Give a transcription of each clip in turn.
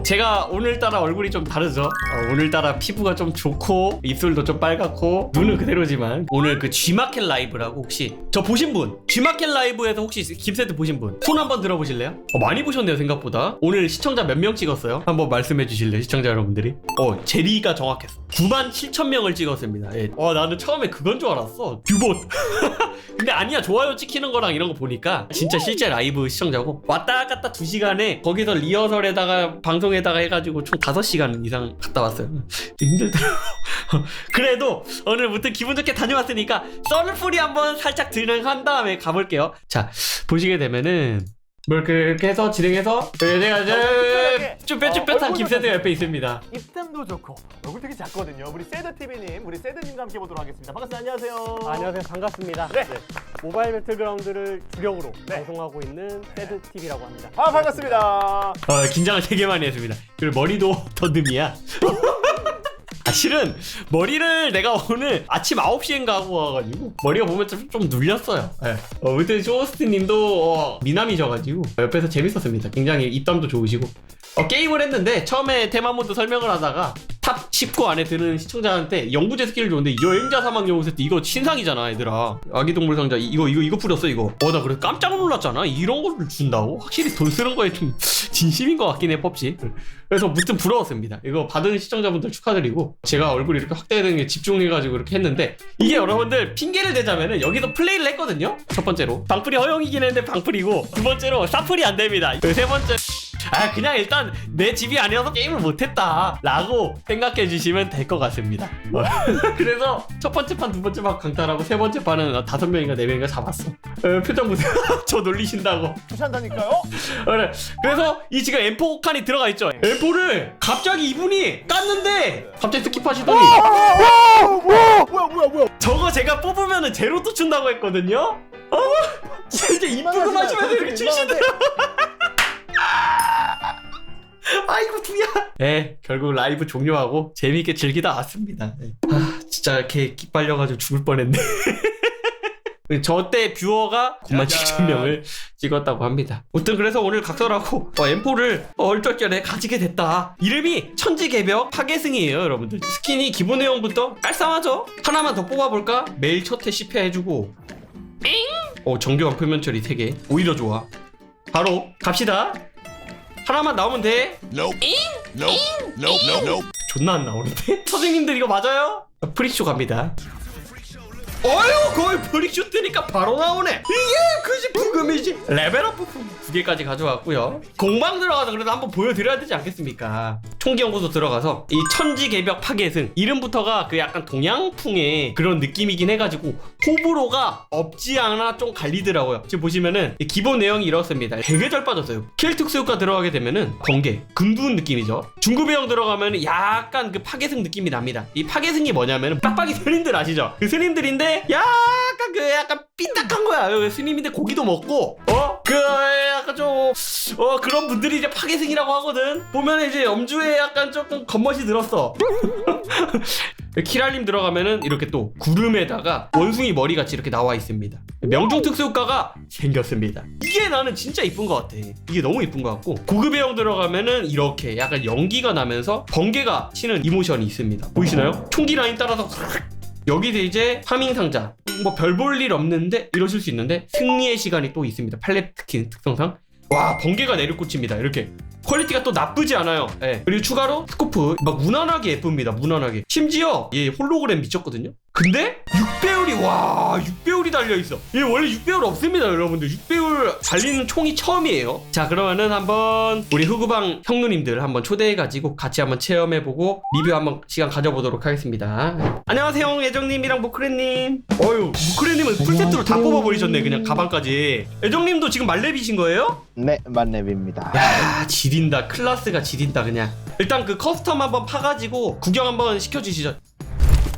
어, 제가 오늘따라 얼굴이 좀 다르죠? 어, 오늘따라 피부가 좀 좋고 입술도 좀 빨갛고 눈은 그대로지만 오늘 그 G마켓 라이브라고 혹시 저 보신 분 G마켓 라이브에서 혹시 김세트 보신 분 손 한번 들어보실래요? 어, 많이 보셨네요 생각보다 오늘 시청자 몇 명 찍었어요? 한번 말씀해 주실래요 시청자 여러분들이? 어 제리가 정확했어 9만 7천 명을 찍었습니다 예. 어 나는 처음에 그건 줄 알았어 듀봇 근데 아니야 좋아요 찍히는 거랑 이런 거 보니까 진짜 실제 라이브 시청자고 왔다 갔다 2시간에 거기서 리허설에다가 방송 에다가 해가지고 총 5시간 이상 갔다 왔어요. 힘들더라고. 그래도 오늘부터 기분 좋게 다녀왔으니까 썰풀이 한번 살짝 진행한 다음에 가볼게요. 자 보시게 되면은 뭘 그렇게 해서 진행해서 네, 내가 이제 쭈뼛쭈뼛한 어, 김세대 옆에 있습니다 입담도 좋고 얼굴 되게 작거든요. 우리 세드 TV님, 우리 세드님과 함께 보도록 하겠습니다. 반갑습니다. 안녕하세요. 안녕하세요 반갑습니다. 네. 모바일 배틀그라운드를 주력으로 네. 방송하고 있는 세드 TV라고 합니다. 아 반갑습니다. 어, 긴장을 되게 많이 했습니다. 그리고 머리도 더듬이야. 아, 실은 머리를 내가 오늘 아침 9시인가 하고 와가지고 머리가 보면 좀, 좀 눌렸어요. 예. 어, 그때 쇼호스트 님도 어, 미남이셔가지고 옆에서 재밌었습니다. 굉장히 입담도 좋으시고 어, 게임을 했는데 처음에 테마 모드 설명을 하다가 탑 19 안에 드는 시청자한테 영구제 스킬을 줬는데 여행자 사망 영웅 세트 이거 신상이잖아 얘들아. 아기동물 상자. 이거 이거 이거 뿌렸어 이거. 어 나 그래 깜짝 놀랐잖아. 이런 거를 준다고? 확실히 돈 쓰는 거에 좀 진심인 것 같긴 해 펍지. 그래서 무튼 부러웠습니다. 이거 받은 시청자분들 축하드리고 제가 얼굴이 이렇게 확대되는 게 집중해가지고 이렇게 했는데 이게 여러분들 핑계를 대자면은 여기서 플레이를 했거든요? 첫 번째로. 방풀이 허용이긴 했는데 방풀이고 두 번째로 사풀이 안 됩니다. 그세 번째 아 그냥 일단 내 집이 아니어서 게임을 못했다 라고 생각해 주시면 될 것 같습니다 어. 그래서 첫 번째 판 두 번째 판 강탈하고 세 번째 판은 다섯 명인가 네 명인가 잡았어 어, 표정 보세요 저 놀리신다고 주시한다니까요? 그래. 그래서 이 지금 M4 칸이 들어가 있죠 M4를 갑자기 이분이 깠는데 갑자기 스킵하시더니 뭐야 뭐야 뭐야? 저거 제가 뽑으면은 제로도 준다고 했거든요 어? 진짜 입부금 하시면서 이렇게 치시더라 아이고 두야. 네, 결국 라이브 종료하고 재미있게 즐기다 왔습니다. 네. 아, 진짜 이렇게 기빨려가지고 죽을 뻔했네. 저때 뷰어가 9만 7천 명을 찍었다고 합니다. 아무튼 그래서 오늘 각설하고 어, M4를 얼떨결에 가지게 됐다. 이름이 천지개벽 파괴승이에요, 여러분들. 스킨이 기본 내용부터 깔쌈하죠? 하나만 더 뽑아볼까? 매일 첫회 10회 해주고 삥! 어, 정교한 표면 처리 3개. 오히려 좋아. 바로 갑시다. 하나만 나오면 돼. Nope. Nope. Nope. Nope. Nope. 존나 안 나오는데? 선생님들 이거 맞아요? 프리쇼 갑니다. 어휴 거의 프리쇼 뜨니까 바로 나오네. 이게 그지? 부금이지? 레벨업 부품 두 개까지 가져왔고요. 공방 들어가서 그래도 한번 보여드려야 되지 않겠습니까? 총기연구소 들어가서 이 천지개벽 파괴승 이름부터가 그 약간 동양풍의 그런 느낌이긴 해가지고 호불호가 없지 않아 좀 갈리더라고요. 지금 보시면은 이 기본 내용이 이렇습니다. 되게 잘 빠졌어요. 킬 특수 효과 들어가게 되면은 번개 금두운 느낌이죠. 중구배영 들어가면 약간 그 파괴승 느낌이 납니다. 이 파괴승이 뭐냐면은 빡빡이 스님들 아시죠? 그 스님들인데 약간 그 약간 삐딱한 거야. 그 스님인데 고기도 먹고 어 그 약간 좀 어 그런 분들이 이제 파괴승이라고 하거든. 보면 이제 염주에 약간 조금 겉멋이 들었어. 키랄님 들어가면은 이렇게 또 구름에다가 원숭이 머리같이 이렇게 나와 있습니다. 명중 특수 효과가 생겼습니다. 이게 나는 진짜 이쁜 것 같아. 이게 너무 이쁜 것 같고. 고급의 형 들어가면은 이렇게 약간 연기가 나면서 번개가 치는 이모션이 있습니다. 보이시나요? 총기 라인 따라서 여기서 이제 파밍 상자. 뭐 별 볼 일 없는데 이러실 수 있는데 승리의 시간이 또 있습니다. 팔렙 스킨 특성상. 와 번개가 내려꽂힙니다. 이렇게. 퀄리티가 또 나쁘지 않아요. 예. 그리고 추가로 스코프 막 무난하게 예쁩니다. 무난하게. 심지어 얘 홀로그램 미쳤거든요 근데 6배율이 와 6배율이 달려있어. 얘 원래 6배율 없습니다 여러분들. 6배율 달리는 총이 처음이에요. 자 그러면은 한번 우리 흑우방 형누님들 한번 초대해가지고 같이 한번 체험해보고 리뷰 한번 시간 가져보도록 하겠습니다. 안녕하세요 예정님이랑 무크레님. 어유 무크레님은 풀세트로 다 뽑아버리셨네 그냥 가방까지. 예정님도 지금 말렙이신 거예요? 네, 만렙입니다. 야 지린다. 클라스가 지린다 그냥. 일단 그 커스텀 한번 파가지고 구경 한번 시켜주시죠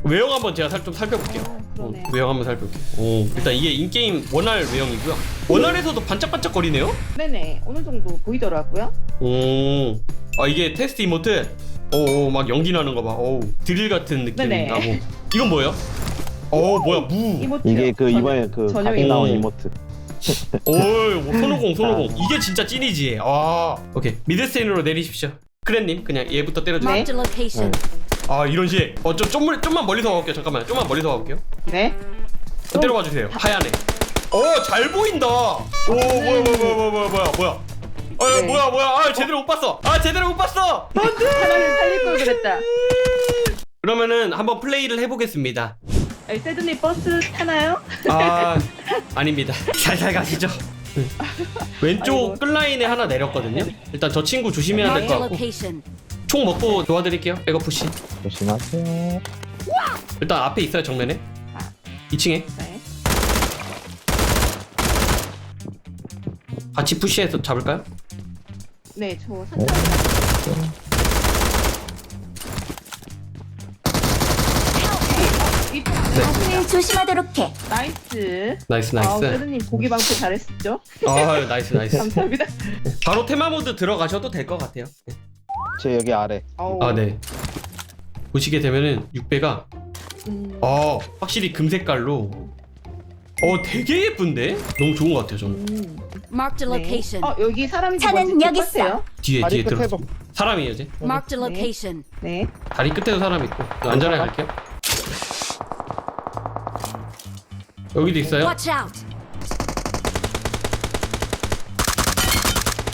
외형 한번 제가 살, 좀 살펴볼게요. 어, 외형 한번 살펴볼게요. 오, 일단 이게 인게임 원활 외형이고요. 원활에서도 반짝반짝 거리네요? 네네. 어느 정도 보이더라고요. 오, 아 이게 테스트 이모트? 오, 막 연기 나는 거 봐. 오, 드릴 같은 느낌이 네네. 나고. 이건 뭐예요? 어 뭐야? 무. 이모트 이게 그 이번에 그 전혀 가게 나온 이모- 이모트. 오, 손오공 손오공. 이게 진짜 찐이지. 아. 오케이. 미드스테인으로 내리십시오. 크랜님 그냥 얘부터 때려주세요. 네. Marked a location. 아 이런 식. 어좀 좀만 좀만 멀리서 가볼게요. 잠깐만. 좀만 멀리서 가볼게요. 네. 때려봐 주세요. 하얀 애. 어잘 보인다. 오 뭐야 뭐야 뭐야 뭐야 뭐야 뭐야. 아 네. 뭐야 뭐야. 아 제대로 못 봤어. 아 제대로 못 봤어. 안돼. 사랑을 살릴 걸 그랬다. 그러면은 한번 플레이를 해보겠습니다. 아니, 세드님 버스 타나요? 아 아닙니다. 살살 가시죠. 응. 왼쪽 아이고. 끝라인에 하나 내렸거든요. 일단 저 친구 조심해야 될 것 같고 location. 총 먹고 도와드릴게요. 백업 푸시. 조심하세요. 일단 앞에 있어요 정면에. 2층에 네. 같이 푸시해서 잡을까요? 네, 저. 이 앞을 조심하도록 해. 나이스. 나이스 아우, 나이스. 세드님 고기 방패 잘했죠? 아 나이스 나이스. 감사합니다. 바로 테마 모드 들어가셔도 될 것 같아요. 제 여기 아래. 아우, 아 네. 보시게 되면은 6배가 음, 어 확실히 금색깔로 어 되게 예쁜데 너무 좋은 것 같아요 저는 Mm. Marked a 네. location. 어, 여기 사람인지 차는 여기 똑같아요. 뒤에 다리 뒤에 끝에 들어 봐. 사람이에요 이제 Marked a 네. location. 네. 다리 끝에도 사람 있고 안전하게 갈게요 여기도 있어요 Watch out.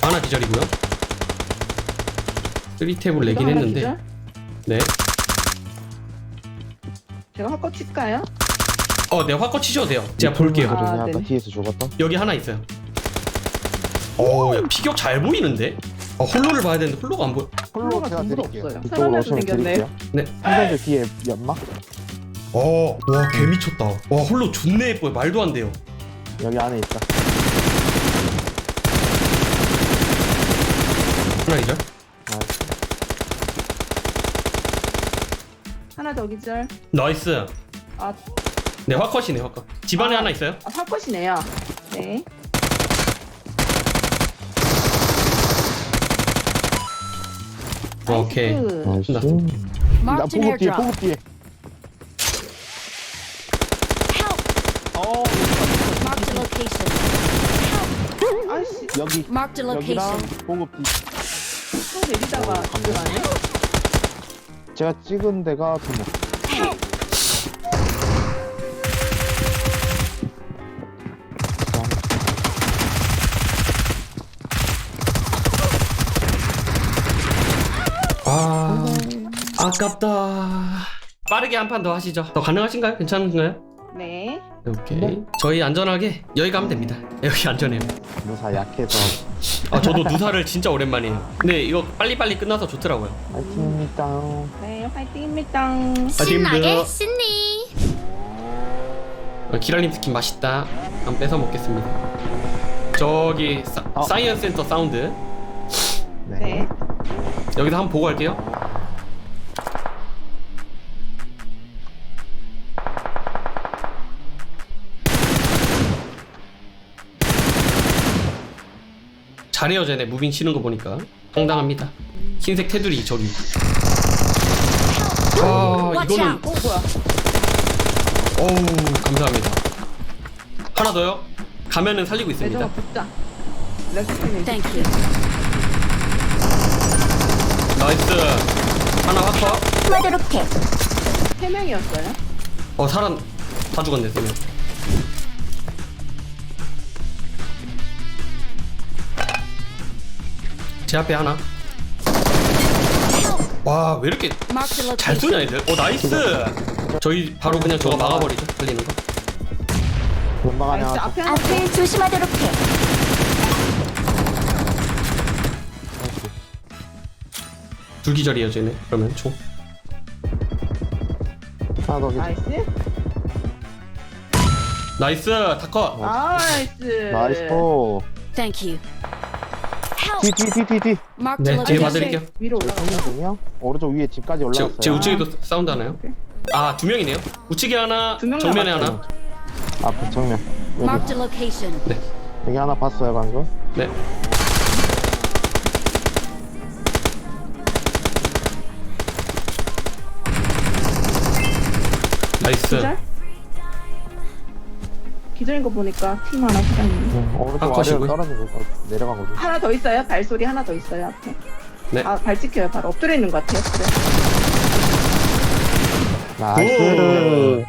하나 기절이고요 3탭을 내긴 하나 했는데 기절? 네 제가 확거 칠까요? 어, 네, 화거 치셔도 돼요. 제가 볼게요. 아, 아, 네네. 뒤에서 죽었다. 여기 하나 있어요. 오, 야, 피격 잘 보이는데? 어, 홀로를 봐야 되는데 홀로가 안 보여. 홀로 홀로가 제가 전부 드릴게요. 없어요. 이쪽으로 오시면 생겼네. 드릴게요. 네. 상대들 뒤에 연막? 어, 와, 개 미쳤다. 와, 홀로 존내 예뻐요. 말도 안 돼요. 여기 안에 있다. 하나이죠? 나이스. 하나 더 기절. 나이스. 아, 네, 화컷이네, 화컷. 집안에 아. 하나 있어요? 아 확거시네요. 네. 오케이. 나이스. 나이스. 나 Marked an 보급 뒤에, airdrop. 보급 뒤에. Help. Marked a location. 아이씨, 여기. Marked a 여기랑 location. 보급 뒤. 또 내리다가 기절하네. 제가 찍은 데가 두 명. 아, 아깝다. 빠르게 한 판 더 하시죠. 더 가능하신가요? 괜찮은가요? 네. 오케이. 저희 안전하게 여기 가면 됩니다. 여기 안전해요. 무사 약해서. 아, 저도 누사를 진짜 오랜만이에요. 근데 이거 빨리빨리 끝나서 좋더라고요. 파이팅입니다. 네, 파이팅입니다. 신나게 신니. 어, 기랄님 스킨 맛있다. 한번 뺏어 먹겠습니다. 저기 사, 어. 사이언스 센터 사운드 네. 네. 여기서 한번 보고 갈게요. 잘해요 쟤네 무빙 치는 거 보니까 상당합니다. 흰색 테두리 저기. 아 이거는. 어, 뭐야? 어우 감사합니다. 하나 더요. 가면은 살리고 네, 있습니다. 붙자. 나이스. 하나 해. 세 명이었어요? 어 사람 다 죽었네 세 명. 제 앞에 하나. 와 왜 이렇게 잘. 쏘냐 애들? 어 나이스. 저희 바로 그냥 저거 막아버리죠 살리는 거. 나이스. 앞에 하나. 앞을 조심하도록 해. 둘기절이에요 쟤네. 그러면 총. 하나 더. 나이스. 나이스 다커. 나이스. 나이스 포. Thank you. Help. 뒤, 뒤, 뒤, 뒤, 뒤. Marked a 네 뒤에. 봐드릴게요. 위로 올라가. 한명 두 명? 오른쪽 위에 집까지 제, 올라왔어요. 제 우측에도 사운드 하나요? 아 두 명이네요. 우측에 하나, 두명 정면에. 하나. 앞에 정면. 여기, Marked a location. 여기 하나 봤어요 방금. 네. 나이스. 기절? 기절인 거 보니까 팀 하나 사장님. 응, 오른쪽 아, 아래로 컷이고요? 떨어지고 있어. 내려가거든. 하나 더 있어요. 발소리 하나 더 있어요 앞에. 네. 아, 발 찍혀요. 바로 엎드려 있는 것 같아요. 그래. 나이스. 굿.